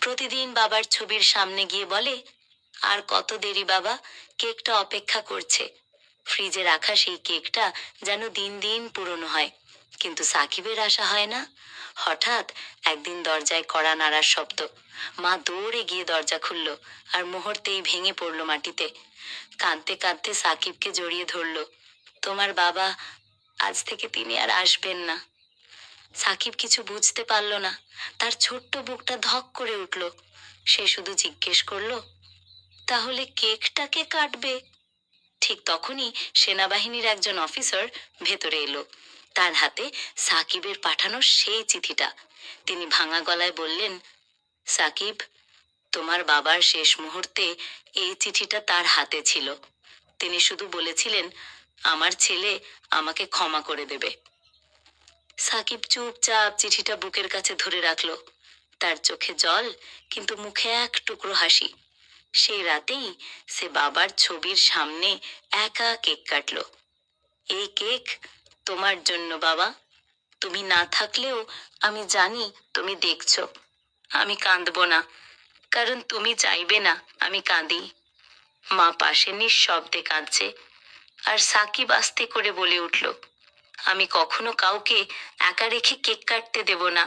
প্রতিদিন বাবার ছবির সামনে গিয়ে বলে, আর কত দেরি বাবা, কেকটা অপেক্ষা করছে। ফ্রিজে রাখা সেই কেকটা যেন দিন দিন পুরনো হয়। কিন্তু সাকিবের আশা হয় না। হঠাৎ একদিন দরজায় কড়া নাড়ার শব্দ। মা দৌড়ে গিয়ে দরজা খুলল আর মুহূর্তেই ভেঙে পড়ল মাটিতে। কাঁদতে কাঁদতে সাকিবকে জড়িয়ে ধরল, তোমার বাবা আজ থেকে তিনি আর আসবেন না। সাকিব কিছু বুঝতে পারল না। তার ছোট্ট বুকটা ধক করে উঠল। সে শুধু জিজ্ঞেস করল, তাহলে কেকটাকে কাটবে? ঠিক তখনই সেনাবাহিনীর একজন অফিসার ভেতরে এলো। তার হাতে সাকিবের পাঠানো সেই চিঠিটা। তিনি ভাঙা গলায় বললেন, সাকিব, তোমার বাবার শেষ মুহূর্তে এই চিঠিটা তার হাতে ছিল। তিনি শুধু বলেছিলেন, আমার ছেলে আমাকে ক্ষমা করে দেবে। সাকিব চুপচাপ চিঠিটা বুকের কাছে ধরে রাখল। তার চোখে জল, কিন্তু মুখে এক টুকরো হাসি। সেই রাতেই সে বাবার ছবির সামনে একা কেক কাটলো। এই কেক তোমার জন্য, বাবা। তুমি না থাকলেও আমি জানি তুমি দেখছ। আমি কাঁদবো না, কারণ তুমি চাইবে না আমি কাঁদি। মা পাশে নিঃশব্দে কাঁদছে, আর সাকিব আস্তে করে বলে উঠল আমি কখনো কাউকে একা রেখে কেক কাটতে দেব না।